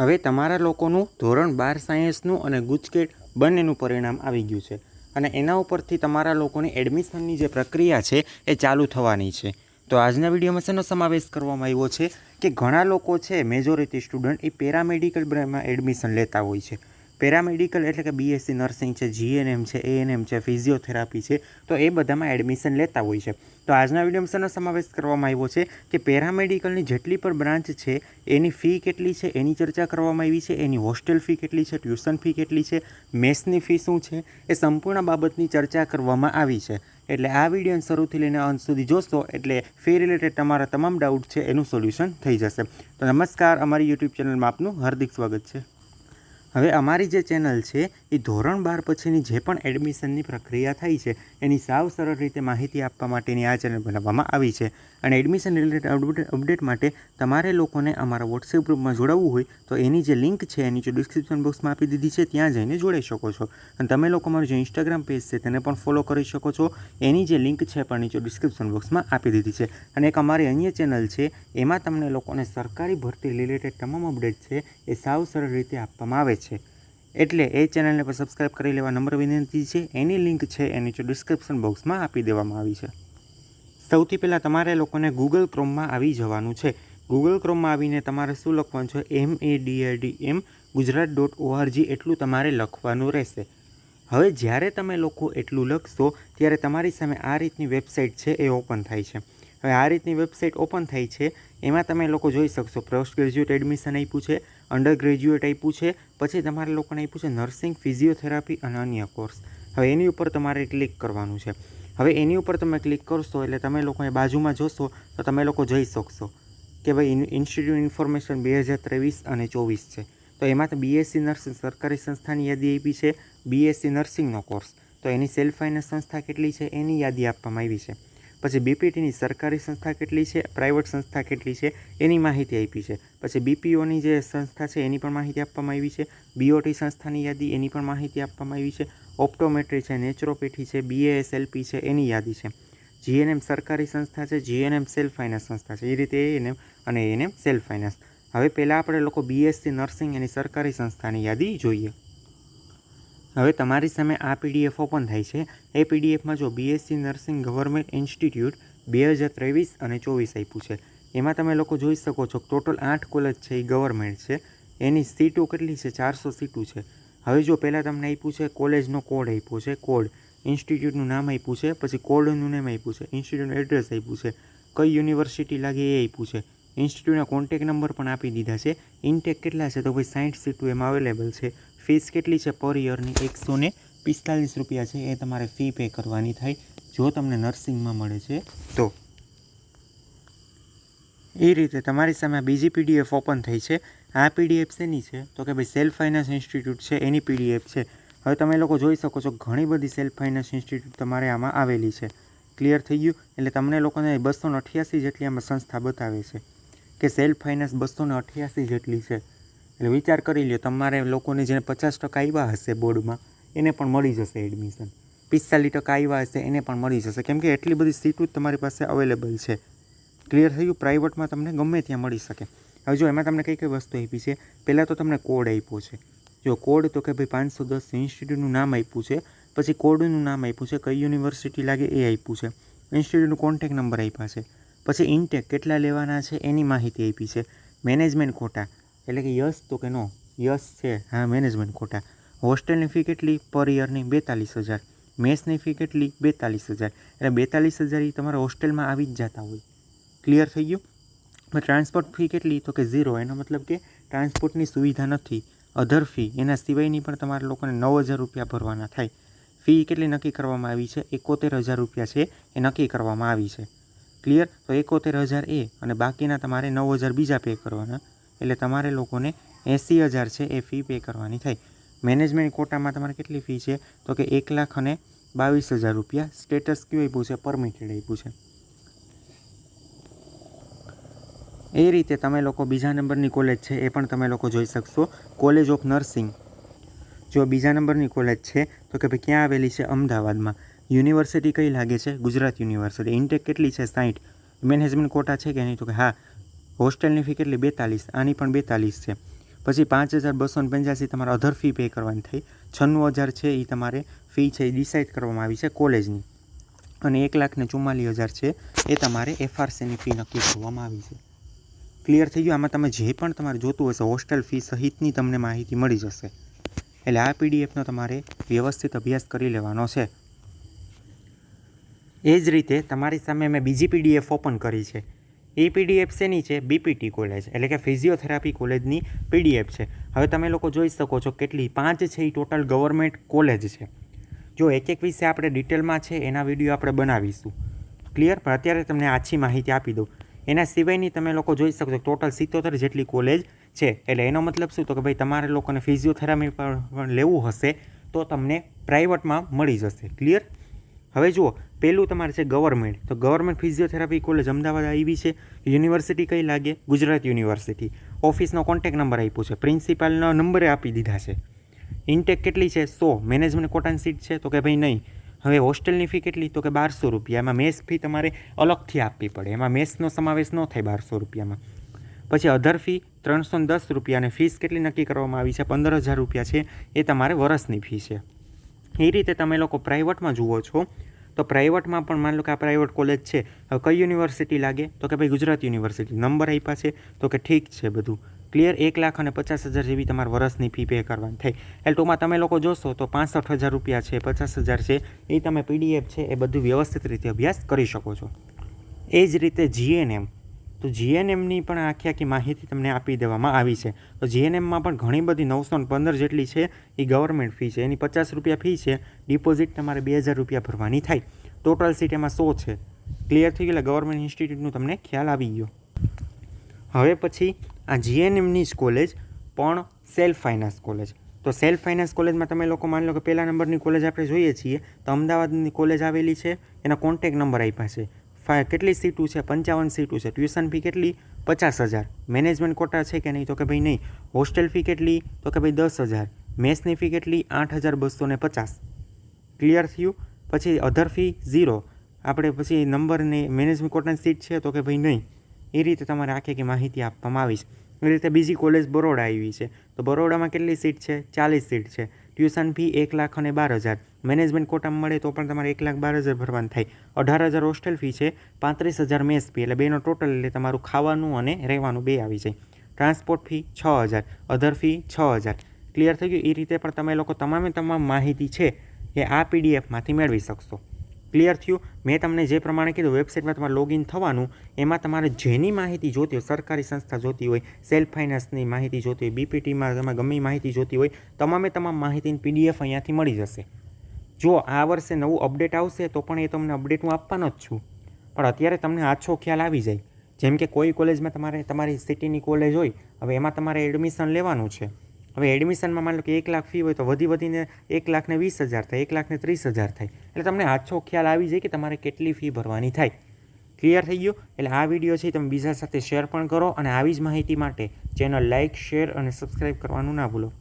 હવે તમારા લોકોનું ધોરણ બાર સાયન્સનું અને ગુજકેટ બંનેનું પરિણામ આવી ગયું છે. અને એના ઉપરથી તમારા લોકોની એડમિશનની જે પ્રક્રિયા છે એ ચાલુ થવાની છે. તો આજના વિડીયોમાં શેનો સમાવેશ કરવામાં આવ્યો છે કે ઘણા લોકો છે મેજોરિટી સ્ટુડન્ટ એ પેરામેડિકલ બ્રાન્ચમાં એડમિશન લેતા હોય છે. પેરામેડિકલ એટલે કે બીએસસી નર્સિંગ છે જીએનએમ છે એએનએમ છે, ફિઝિયોથેરાપી છે, તો એ બધામાં એડમિશન લેતા હોય છે. તો આજના વિડીયોમાં સમાવેશ કરવામાં આવ્યો છે કે પેરામેડિકલની જેટલી પણ બ્રાન્ચ છે, એની ફી કેટલી છે, એની ચર્ચા કરવામાં આવી છે, એની હોસ્ટેલ ફી કેટલી છે, ટ્યુશન ફી કેટલી છે મેથ્સની ફી શું છે, એ સંપૂર્ણ બાબતની ચર્ચા કરવામાં આવી છે. એટલે આ વીડિયો શરૂથી લઈને અંત સુધી જોશો, એટલે ફી રિલેટેડ તમારા તમામ ડાઉટ છે, એનું સોલ્યુશન થઈ જશે. તો નમસ્કાર, અમારી યુટ્યુબ ચેનલમાં આપનું હાર્દિક સ્વાગત છે. હવે અમારી જે ચેનલ છે, એ ધોરણ બાર પછીની જે પણ એડમિશનની પ્રક્રિયા થઈ છે, એની સાવ સરળ રીતે માહિતી આપવા માટેની આ ચેનલ બનાવવામાં આવી છે. અને એડમિશન રિલેટેડ અપડેટ માટે તમારે લોકોને અમારા વોટ્સએપ ગ્રુપમાં જોડાવવું હોય, તો એની જે લિંક છે, એની જે ડિસ્ક્રિપ્શન બોક્સમાં આપી દીધી છે, ત્યાં જઈને જોડાઈ શકો છો. અને તમે લોકો મારું જે ઇન્સ્ટાગ્રામ પેજ છે, તેને પણ ફોલો કરી શકો છો. એની જે લિંક છે, પણ નીચે ડિસ્ક્રિપ્શન બોક્સમાં આપી દીધી છે. અને એક અમારી અન્ય ચેનલ છે, એમાં તમને લોકોને સરકારી ભરતી રિલેટેડ તમામ અપડેટ છે, એ સાવ સરળ રીતે આપવામાં આવે છે. એટલે એ ચેનલને પર સબસ્ક્રાઇબ કરી લેવા નંબર વિનંતી છે. એની લિંક છે એ નીચે ડિસ્ક્રિપ્શન બોક્સમાં આપી દેવામાં આવી છે. સૌથી પહેલાં તમારે લોકોને ગૂગલ ક્રોમમાં આવી જવાનું છે. ગૂગલ ક્રોમમાં આવીને તમારે શું લખવાનું છે? M A D M Gujarat dot ORG એટલું તમારે લખવાનું રહેશે. હવે જ્યારે તમે લોકો એટલું લખશો, ત્યારે તમારી સામે આ રીતની વેબસાઇટ છે, એ ઓપન થાય છે. હવે આ રીતની વેબસાઇટ ઓપન થઈ છે, એમાં તમે લોકો જોઈ શકશો પોસ્ટ ગ્રેજ્યુએટ એડમિશન આપ્યું છે. અંડર ગ્રેજ્યુએટ આપ્યું છે. પછી તમારે લોકોને આપ્યું છે નર્સિંગ ફિઝિયોથેરાપી અને અન્ય કોર્સ હવે એની ઉપર તમારે ક્લિક કરવાનું છે. હવે એની ઉપર તમે ક્લિક કરશો એટલે તમે લોકો એ બાજુમાં જોશો તો તમે લોકો જઈ શકશો. કે ભાઈ ઇન્સ્ટિટ્યૂટ ઇન્ફોર્મેશન બે હજાર ત્રેવીસ અને ચોવીસ છે. તો એમાં તો બીએસસી નર્સિંગ સરકારી સંસ્થાની યાદી આપી છે. બીએસસી નર્સિંગનો કોર્સ તો એની સેલ્ફ ફાઇનાન્સ સંસ્થા કેટલી છે? એની યાદી આપવામાં આવી છે. પછી બીપીટીની સરકારી સંસ્થા કેટલી છે પ્રાઇવેટ સંસ્થા કેટલી છે, એની માહિતી આપી છે. પછી બીપીઓની જે સંસ્થા છે, એની પણ માહિતી આપવામાં આવી છે. બીઓટી સંસ્થાની યાદી, એની પણ માહિતી આપવામાં આવી છે. ઓપ્ટોમેટ્રી છે નેચરોપેથી છે બીએએસએલપી છે, એની યાદી છે. જીએનએમ સરકારી સંસ્થા છે જીએનએમ સેલ્ફ ફાઇનાન્સ સંસ્થા છે. એ રીતે એએનએમ અને એએનએમ સેલ્ફ ફાઇનાન્સ હવે પહેલાં આપણે લોકો બીએસસી નર્સિંગ એની સરકારી સંસ્થાની યાદી જોઈએ. હવે તમારી સામે આ પીડીએફ ઓપન થાય છે. એ પીડીએફમાં જો બીએસસી નર્સિંગ ગવર્મેન્ટ ઇન્સ્ટિટ્યૂટ બે હજાર ત્રેવીસ અને ચોવીસ આપ્યું છે. એમાં તમે લોકો જોઈ શકો છો ટોટલ આઠ કોલેજ છે એ ગવર્મેન્ટ છે. એની સીટો કેટલી છે? ચારસો સીટો છે. હવે જો પહેલાં તમને આપ્યું છે કોલેજનો કોડ આપ્યો છે, કોડ. ઇન્સ્ટિટ્યૂટનું નામ આપ્યું છે, પછી કોડનું નામ આપ્યું છે, ઇન્સ્ટિટ્યૂટનું એડ્રેસ આપ્યું છે, કઈ યુનિવર્સિટી લાગે એ આપ્યું છે. ઇન્સ્ટિટ્યૂટના કોન્ટેક નંબર પણ આપી દીધા છે. ઇન્ટેક કેટલા છે? તો ભાઈ સાઠ સીટો એમાં અવેલેબલ છે. ફીસ કેટલી છે પર યરની? એકસો ને પિસ્તાલીસ રૂપિયા છે. એ તમારે ફી પે કરવાની થાય, જો તમને નર્સિંગમાં મળે છે, તો. એ રીતે તમારી સામે બીજી પીડીએફ ઓપન થઈ છે. આ પીડીએફ શેની છે? તો કે ભાઈ સેલ્ફ ફાઇનાન્સ ઇન્સ્ટિટ્યૂટ છે, એની પીડીએફ છે. હવે તમે લોકો જોઈ શકો છો, ઘણી બધી સેલ્ફ ફાઇનાન્સ ઇન્સ્ટિટ્યૂટ તમારે આમાં આવેલી છે. ક્લિયર થઈ ગયું? એટલે તમને લોકોને બસો અઠ્યાસી જેટલી આમાં સંસ્થા બતાવે છે કે સેલ્ફ ફાઇનાન્સ બસો અઠ્યાસી જેટલી છે. એટલે વિચાર કરી લ્યો, તમારે લોકોને જેને પચાસ ટકા આવ્યા હશે બોર્ડમાં, એને પણ મળી જશે એડમિશન પિસ્તાલીસ ટકા આવ્યા હશે, એને પણ મળી જશે. કેમ કે એટલી બધી સીટો જ તમારી પાસે અવેલેબલ છે. ક્લિયર થઈ ગયું પ્રાઇવેટમાં તમને ગમે ત્યાં મળી શકે. હવે જો એમાં તમને કઈ કઈ વસ્તુ આપી છે? પહેલાં તો તમને કોડ આપ્યો છે. જો કોડ તો કે ભાઈ પાંચસો દસ ઇન્સ્ટિટ્યૂટનું નામ આપ્યું છે. પછી કોડનું નામ આપ્યું છે, કઈ યુનિવર્સિટી લાગે એ આપ્યું છે. ઇન્સ્ટિટ્યૂટનું કોન્ટેક નંબર આપ્યા છે. પછી ઇન્ટેક કેટલા લેવાના છે એની માહિતી આપી છે. મેનેજમેન્ટ કોટા એટલે કે યસ તો કે નો. યસ છે હા મેનેજમેન્ટ કોટા હોસ્ટેલની ફી કેટલી પર યરની બેતાલીસ હજાર. મેસની ફી કેટલી? બેતાલીસ હજાર. એટલે બેતાલીસ હજાર એ તમારા હોસ્ટેલમાં આવી જ જતા હોય. ક્લિયર થઈ ગયું? ટ્રાન્સપોર્ટ ફી કેટલી? તો કે ઝીરો એનો મતલબ કે ટ્રાન્સપોર્ટની સુવિધા નથી. અધર ફી એના સિવાયની પણ તમારા લોકોને નવ હજાર રૂપિયા ભરવાના થાય. ફી કેટલી નક્કી કરવામાં આવી છે? એકોતેર હજાર રૂપિયા છે એ નક્કી કરવામાં આવી છે. ક્લિયર તો એકોતેર હજાર એ અને બાકીના તમારે નવ હજાર બીજા પે કરવાના. એટલે તમારે લોકોને એંસી હજાર છે એ ફી પે કરવાની થાય. મેનેજમેન્ટ કોટામાં તમારે કેટલી ફી છે? તો કે એક લાખ અને બાવીસ હજાર રૂપિયા સ્ટેટસ કયું આપ્યું છે? પરમિટેડ આપ્યું છે. એ રીતે તમે લોકો બીજા નંબરની કોલેજ છે એ પણ તમે લોકો જોઈ શકશો. કોલેજ ઓફ નર્સિંગ જો બીજા નંબરની કોલેજ છે, તો કે ભાઈ ક્યાં આવેલી છે? અમદાવાદમાં. યુનિવર્સિટી કઈ લાગે છે? ગુજરાત યુનિવર્સિટી ઇન્ટેક કેટલી છે? સાઠ મેનેજમેન્ટ કોટા છે કે નહીં? તો કે હા હોસ્ટેલની ફી કેટલી? બેતાલીસ. આની પણ બેતાલીસ છે. પછી પાંચ હજાર બસો પંચ્યાસી તમારે અધર ફી પે કરવાની થઈ. છન્નું હજાર છે એ તમારે ફી છે એ ડિસાઇડ કરવામાં આવી છે કોલેજની. અને એક લાખ ને ચુમ્માલીસ હજાર છે એ તમારે એફઆરસીની ફી નક્કી કરવામાં આવી છે. ક્લિયર થઈ ગયું? આમાં તમે જે પણ તમારે જોતું હશે હોસ્ટેલ ફી સહિતની તમને માહિતી મળી જશે. એટલે આ પીડીએફનો તમારે વ્યવસ્થિત અભ્યાસ કરી લેવાનો છે. એ જ રીતે તમારી સામે મેં બીજી પીડીએફ ઓપન કરી છે. એ પીડીએફ શેની છે બીપીટી કોલેજ એટલે કે ફિઝિયોથેરાપી કોલેજની પીડીએફ છે. હવે તમે લોકો જોઈ શકો છો કેટલી, પાંચ છે એ ટોટલ ગવર્મેન્ટ કોલેજ છે. જો એક એક વિશે આપણે ડિટેલમાં છે, એના વીડિયો આપણે બનાવીશું. ક્લિયર પણ અત્યારે તમને આછી માહિતી આપી દઉં. એના સિવાયની તમે લોકો જોઈ શકો છો ટોટલ સિત્તોતેર જેટલી કોલેજ છે. એટલે એનો મતલબ શું? તો કે ભાઈ તમારે લોકોને ફિઝિયોથેરાપી પણ લેવું હશે, તો તમને પ્રાઇવેટમાં મળી જશે. ક્લિયર હવે જુઓ પહેલું તમારે છે ગવર્મેન્ટ તો ગવર્મેન્ટ ફિઝિયોથેરાપી કોલેજ અમદાવાદ આવી છે. યુનિવર્સિટી કઈ લાગે? ગુજરાત યુનિવર્સિટી ઓફિસનો કોન્ટેક નંબર આપ્યો છે. પ્રિન્સિપાલનો નંબરે આપી દીધા છે. ઇન્ટેક કેટલી છે? સો. મેનેજમેન્ટ કોટન સીટ છે? તો કે ભાઈ નહીં. હવે હોસ્ટેલની ફી કેટલી? તો કે બારસો રૂપિયા. એમાં મેસ ફી તમારે અલગથી આપવી પડે. એમાં મેસનો સમાવેશ ન થાય બારસો રૂપિયામાં. પછી અધર ફી ત્રણસો દસ રૂપિયા. અને ફીસ કેટલી નક્કી કરવામાં આવી છે? પંદર હજાર રૂપિયા છે. એ તમારે વર્ષની ફી છે. એ રીતે તમે લોકો પ્રાઇવેટમાં જુઓ છો, તો પ્રાઇવેટમાં પણ માની લો કે આ પ્રાઇવેટ કોલેજ છે, હવે કઈ યુનિવર્સિટી લાગે? તો કે ભાઈ ગુજરાત યુનિવર્સિટી નંબર આપ્યા છે, તો કે ઠીક છે બધું. ક્લિયર એક લાખ અને પચાસ હજાર જેવી તમારે વર્ષની ફી પે કરવાની થાય. એટલે ટૂંકમાં તમે લોકો જોશો તો પાંસઠ હજાર રૂપિયા છે, પચાસ હજાર છે, એ તમે પીડીએફ છે, એ બધું વ્યવસ્થિત રીતે અભ્યાસ કરી શકો છો. એ જ રીતે જીએનએમ તો જીએનએમની પણ આખી આખી માહિતી તમને આપી દેવામાં આવી છે. તો જીએનએમમાં પણ ઘણી બધી નવસો પંદર જેટલી છે એ ગવર્મેન્ટ ફી છે. એની પચાસ રૂપિયા ફી છે. ડિપોઝિટ તમારે બે હજાર રૂપિયા ભરવાની થાય. ટોટલ સીટ એમાં સો છે. ક્લિયર થઈ ગયું એટલે ગવર્મેન્ટ ઇન્સ્ટિટ્યૂટનું તમને ખ્યાલ આવી ગયો. હવે પછી આ જીએનએમની જ કોલેજ પણ સેલ્ફ ફાઇનાન્સ કોલેજ તો સેલ્ફ ફાઇનાન્સ કોલેજમાં તમે લોકો માની લો કે પહેલા નંબરની કોલેજ આપણે જોઈએ છીએ, તો અમદાવાદની કોલેજ આવેલી છે. એના કોન્ટેક નંબર આપ્યા છે. કેટલી સીટું છે? પંચાવન સીટું છે. ટ્યુશન ફી કેટલી? પચાસ હજાર. મેનેજમેન્ટ કોટા છે કે નહીં? તો કે ભાઈ નહીં. હોસ્ટેલ ફી કેટલી? તો કે ભાઈ દસ હજાર. મેસની ફી કેટલી? આઠ હજાર બસો ને પચાસ. ક્લિયર થયું? પછી અધર ફી ઝીરો આપણે પછી નંબરને મેનેજમેન્ટ કોટાની સીટ છે તો કે ભાઈ નહીં. એ રીતે તમારે આખી કે માહિતી આપવામાં આવી છે. એ રીતે બીજી કોલેજ બરોડા આવી છે. તો બરોડામાં કેટલી સીટ છે? ચાલીસ સીટ છે. ટ્યુશન ફી એક લાખ અને બાર હજાર. મેનેજમેન્ટ કોટામાં મળે તો પણ તમારે એક લાખ બાર હજાર ભરવાનું થાય. અઢાર હજાર હોસ્ટેલ ફી છે, પાંત્રીસ હજાર મેસ ફી એટલે બેનો ટોટલ એટલે તમારું ખાવાનું અને રહેવાનું બે આવી જાય. ટ્રાન્સપોર્ટ ફી છ હજાર, અધર ફી છ હજાર. ક્લિયર થઈ ગયું? એ રીતે પણ તમે લોકો તમામે તમામ માહિતી છે એ આ પીડીએફમાંથી મેળવી શકશો. ક્લિયર થયું. મેં તમને જે પ્રમાણે કીધું, વેબસાઇટમાં તમારે લોગિન થવાનું, એમાં તમારે જેની માહિતી જોતી હોય, સરકારી સંસ્થા જોતી હોય સેલ્ફ ફાઇનાન્સની માહિતી જોતી હોય બીપીટીમાં તમે ગમે માહિતી જોતી હોય, તમામે તમામ માહિતીની પીડીએફ અહીંયાથી મળી જશે. જો આ વર્ષે નવું અપડેટ આવશે, તો પણ એ તમને અપડેટ હું આપવાનો જ છું. પણ અત્યારે તમને આછો ખ્યાલ આવી જાય. જેમ કે કોઈ કોલેજમાં તમારે, તમારી સિટીની કોલેજ હોય, હવે એમાં તમારે એડમિશન લેવાનું છે. હવે એડમિશનમાં માની લો કે એક લાખ ફી હોય તો વધી વધીને એક લાખને વીસ હજાર થાય, એક લાખને ત્રીસ હજાર થાય. એટલે તમને આછો ખ્યાલ આવી જાય કે તમારે કેટલી ફી ભરવાની થાય. ક્લિયર થઈ ગયું? એટલે આ વીડિયો છે તમે બીજા સાથે શેર પણ કરો અને આવી જ માહિતી માટે ચેનલ લાઇક શેર અને સબસ્ક્રાઈબ કરવાનું ના ભૂલો.